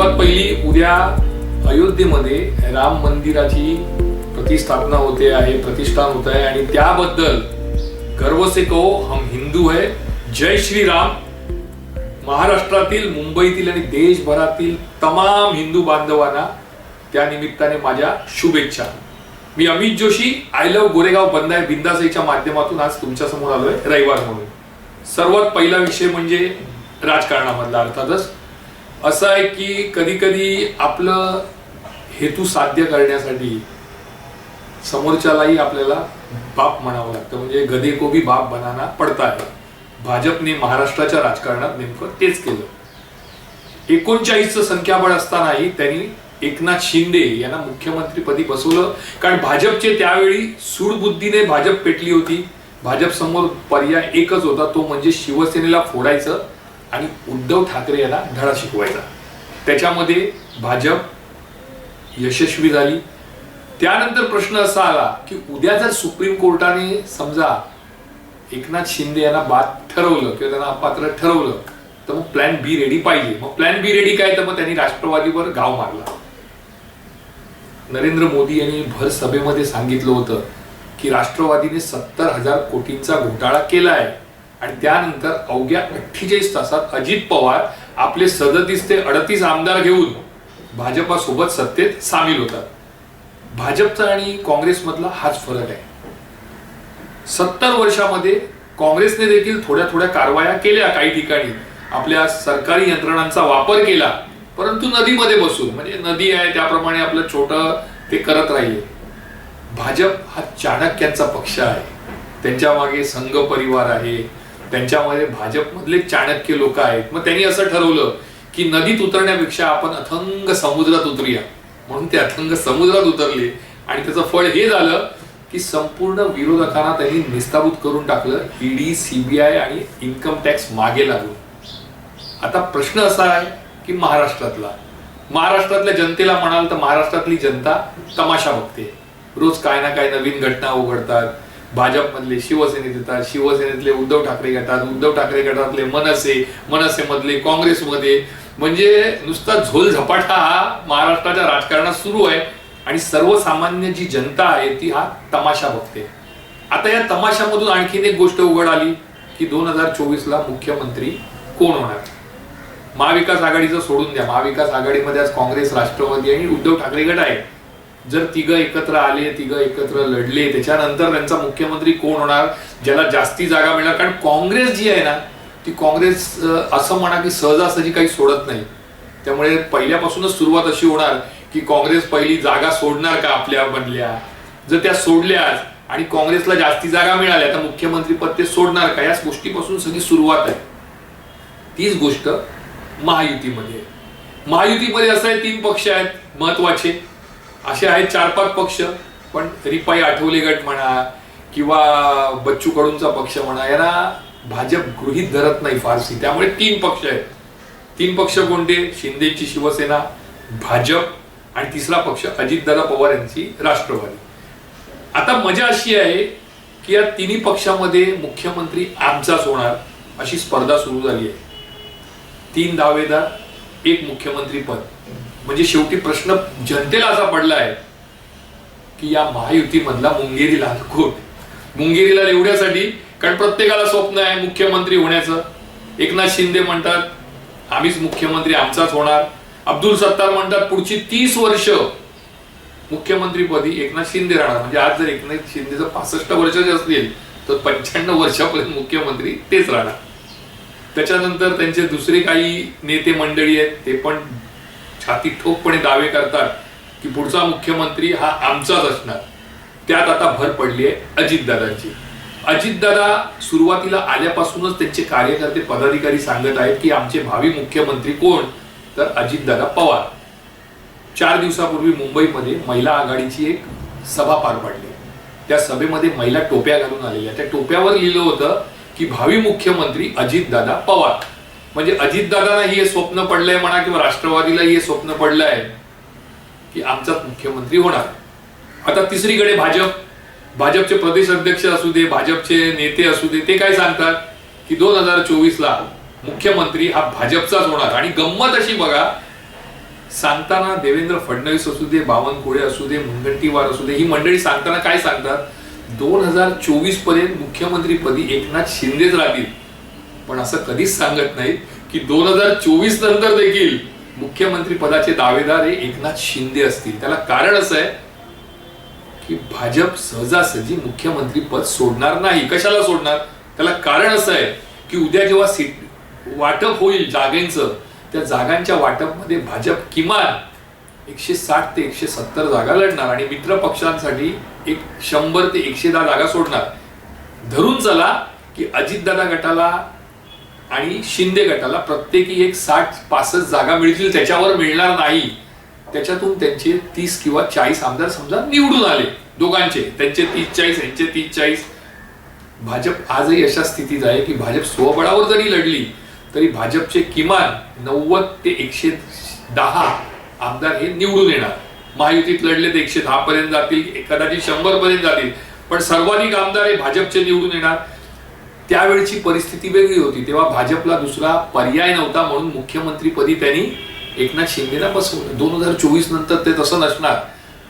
सर्वात पहिली उद्या अयोध्येमध्ये राम मंदिराची प्रतिष्ठापना होते आहे प्रतिष्ठान होत आहे आणि त्याबद्दल गर्व से कहो हम हिंदू है. जय श्री राम महाराष्ट्रातील मुंबईतील आणि देशभरातील तमाम हिंदू बांधवांना त्या निमित्ताने माझ्या शुभेच्छा. मी अमित जोशी आय लव्ह गोरेगाव बंदाय बिंदासाईच्या माध्यमातून आज तुमच्यासमोर आलोय रविवार म्हणून. सर्वात पहिला विषय म्हणजे राजकारणामधला अर्थातच असं आहे की कधी कधी आपलं हेतू साध्य करण्यासाठी समोरच्यालाही आपल्याला बाप म्हणावं लागतं. म्हणजे गधे को भी बाप बनाना पडता आहे भाजपने महाराष्ट्राच्या राजकारणात नेमकं तेच केलं. एकोणचाळीसचं संख्याबळ असतानाही त्यांनी एकनाथ शिंदे यांना मुख्यमंत्रीपदी बसवलं. कारण भाजपचे त्यावेळी सूडबुद्धीने भाजप पेटली होती. भाजप समोर पर्याय एकच होता तो म्हणजे शिवसेनेला फोडायचं. आणि उद्धव ठाकरे यांना धडा शिकवायचा. त्याच्यामध्ये भाजप यशस्वी झाली. त्यानंतर प्रश्न असा आला की उद्या जर सुप्रीम कोर्टाने समजा एकनाथ शिंदे यांना बाद ठरवलं किंवा त्यांना अपात्र ठरवलं तर मग प्लॅन बी रेडी पाहिजे. मग प्लॅन बी रेडी काय? तर मग त्यांनी राष्ट्रवादीवर गाव मारला. नरेंद्र मोदी यांनी भर सभेमध्ये सांगितलं होतं की राष्ट्रवादीने सत्तर हजार कोटींचा घोटाळा केला आहे आणि त्यानंतर अवघ्या अठ्ठेचाळीस तासात अजित पवार आपले सदतीस ते अडतीस आमदार घेऊन भाजपासोबत सत्तेत सामील होतात. भाजपचा आणि काँग्रेसमधला हाच फरक आहे. सत्तर वर्षामध्ये काँग्रेसने देखील थोड्या थोड्या कारवाया केल्या काही ठिकाणी. आपल्या सरकारी यंत्रणांचा वापर केला परंतु नदीमध्ये बसून म्हणजे नदी आहे त्याप्रमाणे आपलं छोटं ते करत राहिले. भाजप हा चाणक्यांचा पक्ष आहे. त्यांच्या मागे संघ परिवार आहे. त्यांच्यामध्ये भाजपमधले चाणक्य लोक आहेत. मग त्यांनी असं ठरवलं की नदीत उतरण्यापेक्षा आपण अथंग समुद्रात उतरूया. म्हणून ते अथंग समुद्रात उतरले. आणि त्याचं फळ हे झालं की संपूर्ण विरोधकांना त्यांनी निस्ताभूत करून टाकलं. ईडी सीबीआय आणि इन्कम टॅक्स मागे लागून. आता प्रश्न असा आहे की महाराष्ट्रातला. महाराष्ट्रातल्या जनतेला म्हणाल तर महाराष्ट्रातली जनता तमाशा बघते. रोज काय ना काय नवीन घटना उघडतात. भाजपमधले शिवसेनेत येतात शिवसेनेतले उद्धव ठाकरे गटात उद्धव ठाकरे गटातले मनसे मनसेमधले काँग्रेसमध्ये. म्हणजे नुसता झोल झपाटा हा महाराष्ट्राच्या राजकारणात सुरू आहे आणि सर्वसामान्य जी जनता आहे ती हा तमाशा बघते. आता या तमाशामधून आणखीन एक गोष्ट उघड आली की दोन हजार चोवीसला मुख्यमंत्री कोण होणार? महाविकास आघाडीचं सोडून द्या. महाविकास आघाडीमध्ये आज काँग्रेस राष्ट्रवादी आणि उद्धव ठाकरे गट आहे जर तिघं एकत्र आले तिघं एकत्र लढले त्याच्यानंतर त्यांचा मुख्यमंत्री कोण होणार ज्याला जास्ती जागा मिळणार? कारण काँग्रेस जी आहे ना ती काँग्रेस असं म्हणा की सहजासहजी काही सोडत नाही. त्यामुळे पहिल्यापासूनच सुरुवात अशी होणार की काँग्रेस पहिली जागा सोडणार का आपल्या मधल्या? जर त्या सोडल्याच आणि काँग्रेसला जास्ती जागा मिळाल्या तर मुख्यमंत्रीपद ते सोडणार का? याच गोष्टीपासून सगळी सुरुवात आहे. तीच गोष्ट महायुतीमध्ये महायुतीमध्ये असं आहे तीन पक्ष आहेत महत्त्वाचे असे आहेत चार पाच पक्ष पण रिपाई आठवले गट म्हणा किंवा बच्चू कडूंचा पक्ष म्हणा यांना भाजप गृहीत धरत नाही फारसी त्यामुळे तीन पक्ष आहेत. तीन पक्ष कोणते? शिंदेची शिवसेना भाजप आणि तिसरा पक्ष अजितदादा पवार यांची राष्ट्रवादी. आता मजा अशी आहे की या तिन्ही पक्षामध्ये मुख्यमंत्री आमचाच होणार अशी स्पर्धा सुरू झाली आहे. तीन दावेदार एक मुख्यमंत्री पद. म्हणजे शेवटी प्रश्न जनतेला असा पडला आहे की या महायुतीमधला मुंगेरी लालकोट मुंगेरीला एवढ्यासाठी कारण प्रत्येकाला स्वप्न आहे मुख्यमंत्री होण्याचं. एकनाथ शिंदे म्हणतात आम्हीच मुख्यमंत्री आमचाच होणार. अब्दुल सत्तार म्हणतात पुढची तीस वर्ष मुख्यमंत्रीपदी एकनाथ शिंदे राहणार. म्हणजे आज जर एकनाथ शिंदेचं पासष्ट वर्षाचे असतील तर पंच्याण्णव वर्षापर्यंत मुख्यमंत्री तेच राहणार. त्याच्यानंतर त्यांचे दुसरे काही नेते मंडळी आहेत ते पण छाती ठोकपणे दावे करतात की पुढचा मुख्यमंत्री हा आमचाच असणार. त्यात आता भर पडली आहे अजितदादांची अजितदादा सुरुवातीला आल्यापासूनच त्यांचे कार्यकर्ते पदाधिकारी सांगत आहेत की आमचे भावी मुख्यमंत्री कोण? तर अजितदादा पवार. चार दिवसापूर्वी मुंबईमध्ये महिला आघाडीची एक सभा पार पडली. त्या सभेमध्ये महिला टोप्या घालून आलेल्या त्या टोप्यावर लिहिलं होतं की भावी मुख्यमंत्री अजितदादा पवार. म्हणजे अजितदादांना हे स्वप्न पडलंय म्हणा किंवा राष्ट्रवादीला हे स्वप्न पडलं आहे की आमचाच मुख्यमंत्री होणार. आता तिसरीकडे भाजप. भाजपचे प्रदेश अध्यक्ष असू दे भाजपचे नेते असू दे ते काय सांगतात? की दोन हजार चोवीस ला मुख्यमंत्री हा भाजपचाच होणार. आणि गंमत अशी बघा सांगताना देवेंद्र फडणवीस असू दे बावनकुळे असू दे मुनगंटीवार असू दे ही मंडळी सांगताना काय सांगतात? दोन हजार चोवीसपर्यंत मुख्यमंत्रीपदी एकनाथ शिंदेच राहतील. पण असं कधीच सांगत नाहीत की दोन हजार चोवीस नंतर देखील मुख्यमंत्री पदाचे दावेदार हे एकनाथ शिंदे असतील. त्याला कारण असं आहे की भाजप सहजासहजी मुख्यमंत्री पद सोडणार नाही. कशाला सोडणार? त्याला कारण असं आहे की उद्या जेव्हा सीट वाटप होईल जागेंचं त्या जागांच्या वाटपमध्ये भाजप किमान एकशे साठ ते एकशे सत्तर जागा लढणार आणि मित्र पक्षांसाठी एक शंभर ते एकशे दहा जागा सोडणार. धरून चला की अजितदादा गटाला आणि शिंदे गटाला प्रत्येकी एक साठ पासष्ट जागा मिळतील त्याच्यावर मिळणार नाही. त्याच्यातून त्यांचे तीस किंवा चाळीस आमदार समजा निवडून आले. दोघांचे त्यांचे तीस चाळीस यांचे तीस चाळीस. भाजप आजही अशा स्थितीत आहे की भाजप स्वबळावर जरी लढली तरी भाजपचे किमान नव्वद ते एकशे दहा आमदार हे निवडून येणार. महायुतीत लढले तर एकशे दहा पर्यंत जातील कदाचित शंभर पर्यंत जातील. पण सर्वाधिक आमदार हे भाजपचे निवडून येणार. त्यावेळची परिस्थिती वेगळी होती. तेव्हा भाजपला दुसरा पर्याय नव्हता म्हणून मुख्यमंत्रीपदी त्यांनी एकनाथ शिंदेला बसवलं. दोन हजार चोवीस नंतर ते तसं नसणार.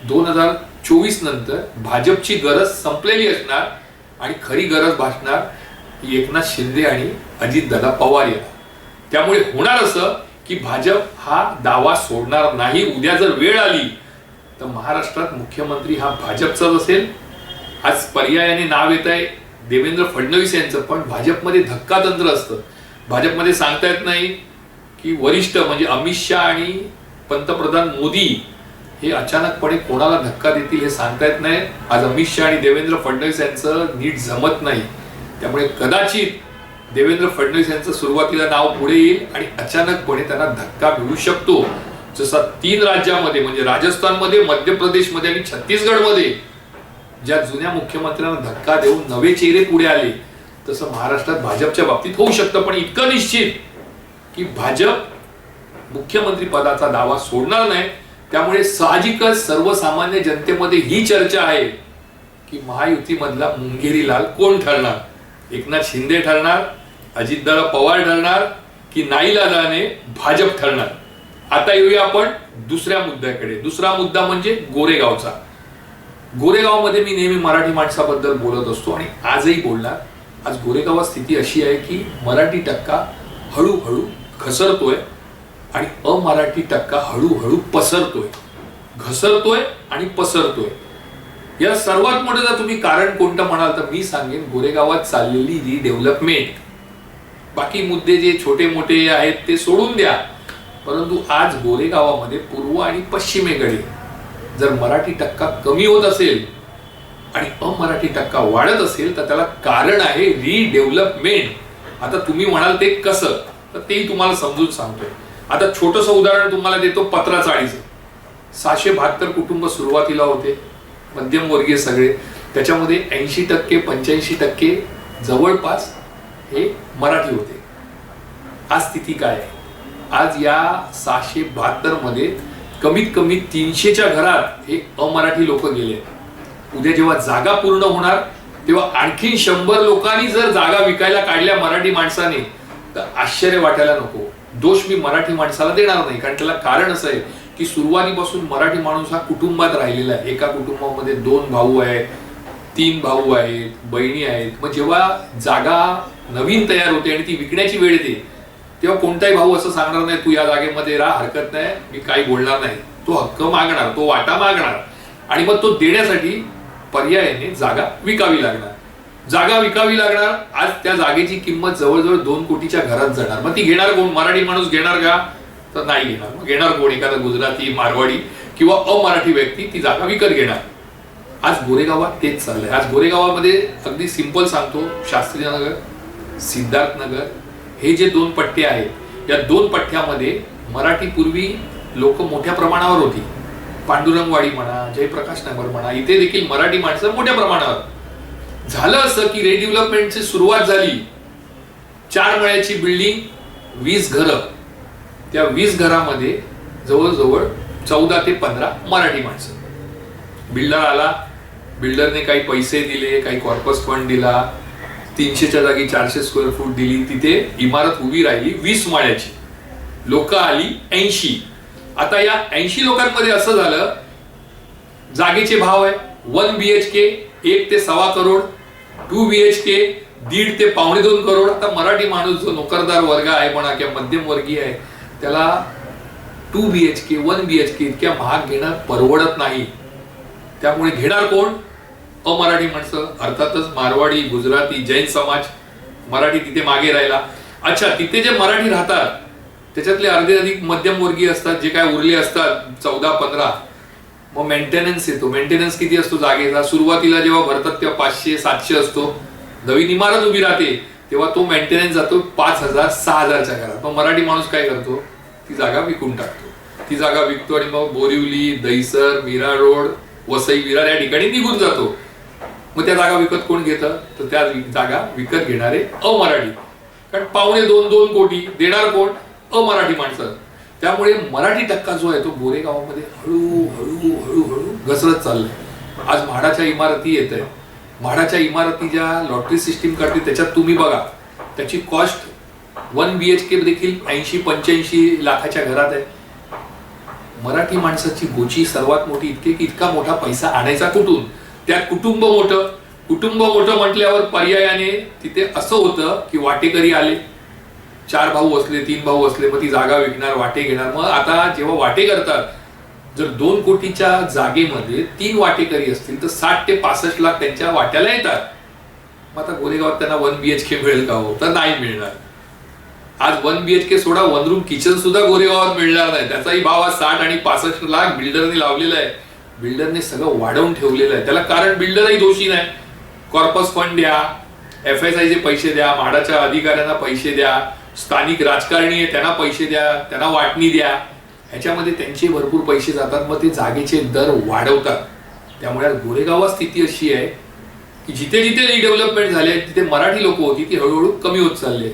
दोन हजार चोवीस नंतर भाजपची गरज संपलेली असणार आणि खरी गरज भासणार एकनाथ शिंदे आणि अजितदादा पवार येणार त्यामुळे होणार असं की भाजप हा दावा सोडणार नाही. उद्या जर वेळ आली तर महाराष्ट्रात मुख्यमंत्री हा भाजपचाच असेल. आज पर्यायाने नाव येत आहे देवेंद्र फडणवीस यांचं पण भाजपमध्ये धक्का तंत्र असतं. भाजपमध्ये सांगता येत नाही की वरिष्ठ म्हणजे अमित शहा आणि पंतप्रधान मोदी हे अचानकपणे कोणाला धक्का देतील हे सांगता येत नाही. आज अमित शहा आणि देवेंद्र फडणवीस यांचं नीट जमत नाही. त्यामुळे कदाचित देवेंद्र फडणवीस यांचं सुरुवातीला नाव पुढे येईल आणि अचानकपणे त्यांना धक्का मिळू शकतो. जसा तीन राज्यामध्ये म्हणजे राजस्थानमध्ये मध्य प्रदेशमध्ये आणि छत्तीसगडमध्ये ज्या जुन्या मुख्यमंत्र्यांना धक्का देऊन नवे चेहरे पुढे आले तसं महाराष्ट्रात भाजपच्या बाबतीत होऊ शकतं. पण इतकं निश्चित की भाजप मुख्यमंत्री पदाचा दावा सोडणार नाही. त्यामुळे साहजिकच सर्वसामान्य जनतेमध्ये ही चर्चा आहे की महायुतीमधला मुंगेरी लाल कोण ठरणार? एकनाथ शिंदे ठरणार अजितदादा पवार ठरणार की नाईलादाने भाजप ठरणार? आता येऊया आपण दुसऱ्या मुद्द्याकडे. दुसरा मुद्दा म्हणजे गोरेगावचा. गोरेगावमध्ये मी नेहमी मराठी माणसाबद्दल बोलत असतो आणि आजही बोलणार. आज गोरेगावात स्थिती अशी आहे की मराठी टक्का हळूहळू घसरतोय आणि अमराठी टक्का हळूहळू पसरतोय. घसरतोय आणि पसरतोय. या सर्वात मोठं जर तुम्ही कारण कोणतं म्हणाल तर मी सांगेन गोरेगावात चाललेली रिडेव्हलपमेंट बाकी मुद्दे जे छोटे मोठे आहेत ते सोडून द्या. परंतु आज गोरेगावामध्ये पूर्व आणि पश्चिमेकडे जर मराठी टक्का कमी होत असेल आणि अमराठी टक्का वाढत असेल तर त्याला कारण आहे रिडेव्हलपमेंट आता तुम्ही म्हणाल ते कसं? तर तेही तुम्हाला समजून सांगतोय. आता छोटंसं उदाहरण तुम्हाला देतो पत्रा चाळीचं सहाशे बहात्तर कुटुंब सुरुवातीला होते मध्यमवर्गीय सगळे. त्याच्यामध्ये ऐंशी टक्के पंच्याऐंशी टक्के जवळपास हे मराठी होते. आज स्थिती काय आहे? आज या सहाशे बहात्तरमध्ये मध्ये कमीत कमी तीनशेच्या घरात हे अमराठी लोक गेले. उद्या जेव्हा जागा पूर्ण होणार तेव्हा आणखी शंभर लोकांनी जर जागा विकायला काढल्या मराठी माणसाने तर आश्चर्य वाटायला नको. दोष मी मराठी माणसाला देणार नाही कारण त्याला कारण असं आहे की सुरुवातीपासून मराठी माणूस हा कुटुंबात राहिलेला आहे. एका कुटुंबामध्ये दोन भाऊ आहेत तीन भाऊ आहेत बहिणी आहेत. मग जेव्हा जागा नवीन तयार होते आणि ती विकण्याची वेळ येते तेव्हा कोणताही भाऊ असं सांगणार नाही तू या जागेमध्ये राहा हरकत नाही मी काही बोलणार नाही. तो हक्क मागणार तो वाटा मागणार. आणि मग तो देण्यासाठी पर्यायाने जागा विकावी लागणार. जागा विकावी लागणार आज त्या जागेची किंमत जवळजवळ दोन कोटीच्या घरात जाणार. मग ती घेणार कोण? मराठी माणूस घेणार का? तर नाही घेणार. मग घेणार कोण? एखादा गुजराती मारवाडी किंवा अमराठी व्यक्ती ती जागा विकत घेणार. आज गोरेगावात तेच चाललंय. आज गोरेगावामध्ये अगदी सिंपल सांगतो शास्त्रीनगर नगर हे जे दोन पट्टे आहेत या दोन पट्ट्यामध्ये मराठी पूर्वी लोक मोठ्या प्रमाणावर होती. पांडुरंगवाडी म्हणा जयप्रकाश नगर म्हणा इथे देखील मराठी माणसं मोठ्या प्रमाणावर. झालं असं की रेडिव्हलपमेंटची सुरुवात झाली. चार मळ्याची बिल्डिंग वीस घरं. त्या वीस घरामध्ये जवळजवळ चौदा ते पंधरा मराठी माणसं. बिल्डर आला. बिल्डरने काही पैसे दिले काही कॉर्पस फंड दिला. तीनशेच्या जागी चारशे स्क्वेअर फूट दिली. तिथे इमारत उभी राहिली वीस माळ्याची. लोक आली ऐंशी. आता या ऐंशी लोकांमध्ये असं झालं जागेचे भाव आहे. वन बी एच के एक ते सव्वा crore two B H K दीड ते पावणे दोन करोड. आता मराठी माणूस जो नोकरदार वर्ग आहे म्हणा किंवा मध्यम वर्गीय आहे त्याला two B H K one B H K इतक्या महाग घेणं परवडत नाही. त्यामुळे घेणार कोण? अमराठी माणसं अर्थातच मारवाडी गुजराती जैन समाज मराठी तिथे मागे राहिला. अच्छा तिथे जे मराठी राहतात त्याच्यातले अर्धे अधिक मध्यमवर्गीय असतात जे काय उरले असतात चौदा पंधरा मग मेंटेनन्स येतो. मेंटेनन्स किती असतो जागेचा? सुरुवातीला जेव्हा भरतात तेव्हा पाचशे सातशे असतो. नवीन इमारत उभी राहते तेव्हा तो मेंटेनन्स जातो पाच हजार सहा हजारच्या घरात. मग मराठी माणूस काय करतो? ती जागा विकून टाकतो. ती जागा विकतो आणि मग बोरिवली दहिसर मीरा रोड वसई विरार या ठिकाणी निघून जातो. मग त्या जागा विकत कोण घेतं? तर त्या जागा विकत घेणारे अमराठी. कारण पावणे दोन दोन कोटी देणार कोण? अमराठी माणसं. त्यामुळे मराठी टक्का जो आहे तो गोरेगावामध्ये हळू हळू हळू हळू घसरत चाललाय. आज म्हाडाच्या इमारती येत आहे म्हाडाच्या इमारती ज्या लॉटरी सिस्टीम करते त्याच्यात तुम्ही बघा. त्याची cost one B H K देखील ऐंशी पंच्याऐंशी लाखाच्या घरात आहे. मराठी माणसाची गोची सर्वात मोठी इतके की इतका मोठा पैसा आणायचा कुठून? त्यात कुटुंब मोठं. कुटुंब मोठं म्हटल्यावर पर्यायाने तिथे असं होतं की वाटेकरी आले. चार भाऊ असले तीन भाऊ असले मग ती जागा विकणार वाटे घेणार. मग आता जेव्हा वाटे करतात जर दोन कोटीच्या जागेमध्ये तीन वाटेकरी असतील तर साठ ते पासष्ट लाख त्यांच्या वाट्याला येतात. मग आता गोरेगावात त्यांना वन बी एच के मिळेल का हो? तर नाही मिळणार. आज वन बी एच के सोडा वन रूम किचन सुद्धा गोरेगावात मिळणार नाही. त्याचाही भाव आज साठ आणि पासष्ट लाख बिल्डरने लावलेला आहे. बिल्डरने सगळं वाढवून ठेवलेलं आहे. त्याला कारण बिल्डरही दोषी नाही. कॉर्पस फंड द्या एफ एस आयचे पैसे द्या म्हाडाच्या अधिकाऱ्यांना पैसे द्या स्थानिक राजकारणी आहे त्यांना पैसे द्या त्यांना वाटणी द्या. ह्याच्यामध्ये त्यांचे भरपूर पैसे जातात मग ते जागेचे दर वाढवतात. त्यामुळे आज गोरेगावात स्थिती अशी आहे की जिथे जिथे रिडेव्हलपमेंट झाले तिथे मराठी लोक होती ती हळूहळू कमी होत चालले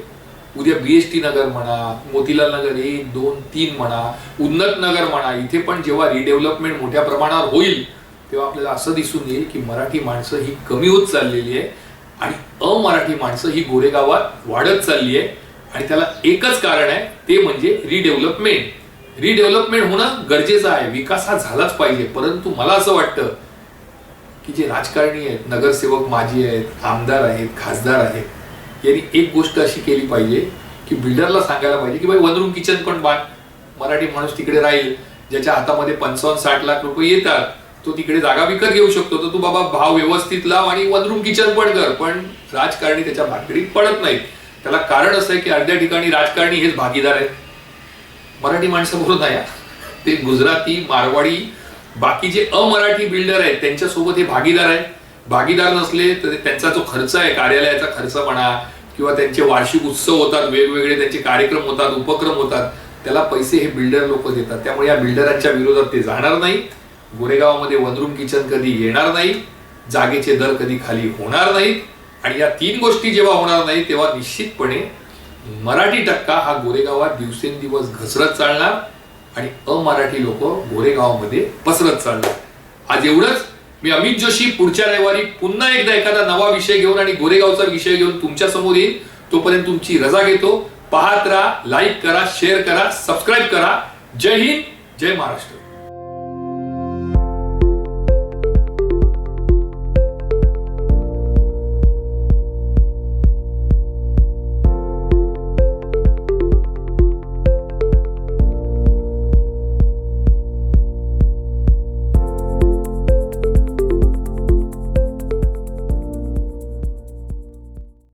उद्या बीएसटी नगर म्हणा मोतीलाल नगर एक दोन तीन म्हणा उन्नत नगर म्हणा इथे पण जेव्हा रिडेव्हलपमेंट मोठ्या प्रमाणावर होईल तेव्हा आपल्याला असं दिसून येईल की मराठी माणसं ही कमी होत चाललेली आहे आणि अमराठी माणसं ही गोरेगावात वाढत चालली आहे. आणि त्याला एकच कारण आहे ते म्हणजे रिडेव्हलपमेंट रिडेव्हलपमेंट होणं गरजेचं आहे विकास हा झालाच पाहिजे. परंतु मला असं वाटतं की जे राजकारणी आहेत नगरसेवक माजी आहेत आमदार आहेत खासदार आहेत यांनी एक गोष्ट अशी केली पाहिजे की बिल्डरला सांगायला पाहिजे की भाई वन रूम किचन पण बांध मराठी माणूस तिकडे राहील ज्याच्या हातामध्ये पंचावन्न साठ लाख रुपये येतात तो तिकडे जागा विकत घेऊ शकतो. तर तू बाबा भाव व्यवस्थित लाव आणि वन रूम किचन पण कर. पण राजकारणी त्याच्या भानगडीत पडत नाहीत. त्याला कारण असं आहे की अर्ध्या ठिकाणी राजकारणी हेच भागीदार आहेत. मराठी माणसं बोलत नाही ते गुजराती मारवाडी बाकी जे अमराठी बिल्डर आहेत त्यांच्यासोबत हे भागीदार आहे भागीदार नसले तर त्यांचा जो खर्च आहे कार्यालयाचा खर्च म्हणा किंवा त्यांचे वार्षिक उत्सव होतात वेगवेगळे त्यांचे कार्यक्रम होतात उपक्रम होतात त्याला पैसे हे बिल्डर लोक देतात. त्यामुळे या बिल्डरांच्या विरोधात ते जाणार नाही गोरेगावामध्ये वनरूम किचन कधी येणार नाही जागेचे दर कधी खाली होणार नाहीत. आणि या तीन गोष्टी जेव्हा होणार नाही तेव्हा निश्चितपणे मराठी टक्का हा गोरेगावात दिवसेंदिवस घसरत चालणार आणि अमराठी लोक गोरेगावामध्ये पसरत चालणार. आज एवढंच. मी अमित जोशी पुढच्या रविवारी पुन्हा एकदा एखादा नवा विषय घेऊन आणि गोरेगावचा विषय घेऊन तुमच्यासमोर येईल तोपर्यंत तुमची रजा घेतो. पाहत राहा लाईक करा शेअर करा सबस्क्राईब करा. जय हिंद जय महाराष्ट्र.